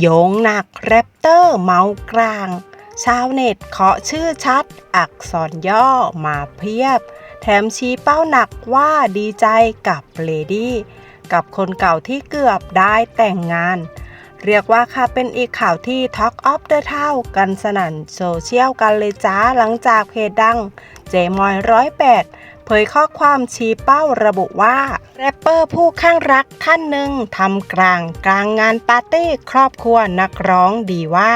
โยงหนักแรปเตอร์เมากลาง ชาวเน็ตเคาะชื่อชัด อักษรย่อมาเพียบ แถมชี้เป้าหนักว่าดีใจกับเลดี้ กับคนเก่าที่เกือบได้แต่งงาน เรียกว่าค่ะเป็นอีกข่าวที่ Talk of the Town กันสนั่นโซเชียลกันเลยจ้าหลังจากเพจดัง เจมอยร้อยแปด เผยข้อความชี้เป้าระบุว่าแรปเปอร์ผู้ข้างรักท่านหนึ่งทำกลางกลางงานปาร์ตี้ครอบครัวนักร้องดีว่า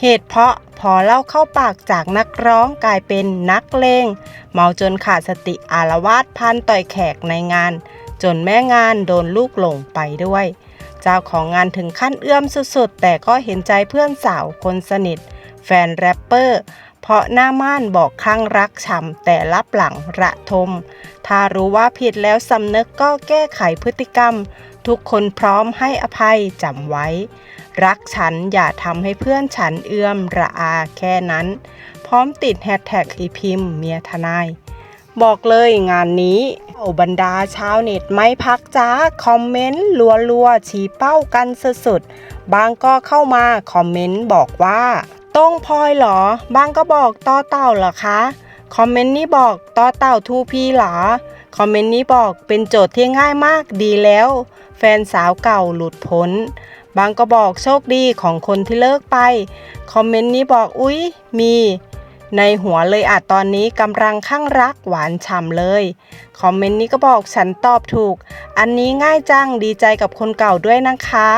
เหตุเพราะพอเล่าเข้าปากจากนักร้องกลายเป็นนักเลงเมาจนขาดสติอารวาสพันต่อยแขกในงาน จนแม่งานโดนลูกหลงไปด้วย เจ้าของงานถึงขั้นเอื้อมสุดๆ แต่ก็เห็นใจเพื่อนสาวคนสนิท แฟนแรปเปอร์ เพราะหน้าม่านบอกข้างรักฉ่ำแต่รับหลังระทม ถ้ารู้ว่าผิดแล้วสำนึกก็แก้ไขพฤติกรรม ทุกคนพร้อมให้อภัยจำไว้ รักฉันอย่าทำให้เพื่อนฉันเอื้อมระอาแค่นั้น พร้อมติดแฮชแท็กอีพิมพ์เมียทนาย บอกเลยงานนี้เอาบรรดาชาวเน็ตไม่พักจ้า คอมเมนต์รัวๆชี้เป้ากันสุดๆบางก็เข้ามาคอมเมนต์บอกว่า ต้องพลอยเหรอบางก็บอกต่อเต่าเหรอคะ คอมเมนต์นี้บอกต่อเต่าทูพีเหรอ คอมเมนต์นี้บอกเป็นโจทย์ที่ง่ายมากดีแล้ว แฟนสาวเก่าหลุดพ้น บางก็บอกโชคดีของคนที่เลิกไป คอมเมนต์นี้บอกอุ๊ย มี ในหัวเลยอาจตอนนี้กำลังข้างรักหวานฉ่ำเลย คอมเมนต์นี้ก็บอกฉันตอบถูก อันนี้ง่ายจังดีใจกับคนเก่าด้วยนะคะ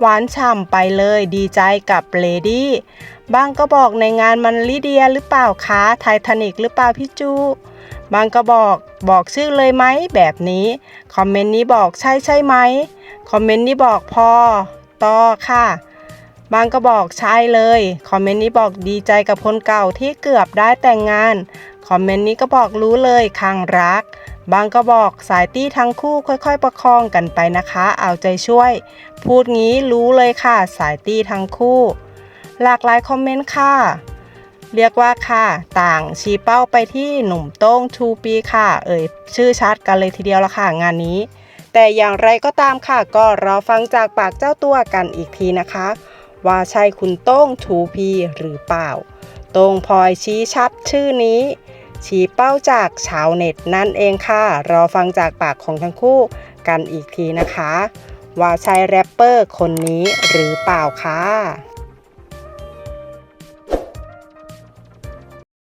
หวานฉ่ำไปเลยดีใจกับเลดี้บางก็บอกในงานมันลิเดียหรือเปล่าคะไททานิกหรือเปล่าพี่จูบางก็บอกบอกชื่อเลยไหมแบบนี้ คอมเมนต์นี้บอกใช่ใช่ไหมคอมเมนต์นี้บอกพอต่อค่ะ บางก็บอกใช่เลย คอมเมนต์นี้บอกดีใจกับคนเก่าที่เกือบได้แต่งงาน คอมเมนต์นี้ก็บอกรู้เลยข้างรัก บางก็บอกสายตี้ทั้งคู่ค่อยๆ ประคองกันไปนะคะ เอาใจช่วย พูดงี้รู้เลยค่ะสายตี้ทั้งคู่ หลากหลายคอมเมนต์ค่ะ เรียกว่าค่ะ ต่างชี้เป้าไปที่หนุ่มโต้งทูปีค่ะ เอ่ยชื่อชัดกันเลยทีเดียวละค่ะงานนี้ แต่อย่างไรก็ตามค่ะ ก็รอฟังจากปากเจ้าตัวกันอีกทีนะคะ ว่าใช่คุณโต้งทูพีหรือเปล่า โต้งพลอยชี้ชัดชื่อนี้ ชี้เป้าจากชาวเน็ตนั่นเองค่ะ รอฟังจากปากของทั้งคู่กันอีกทีนะคะ ว่าใช่แรปเปอร์คนนี้หรือเปล่าค่ะ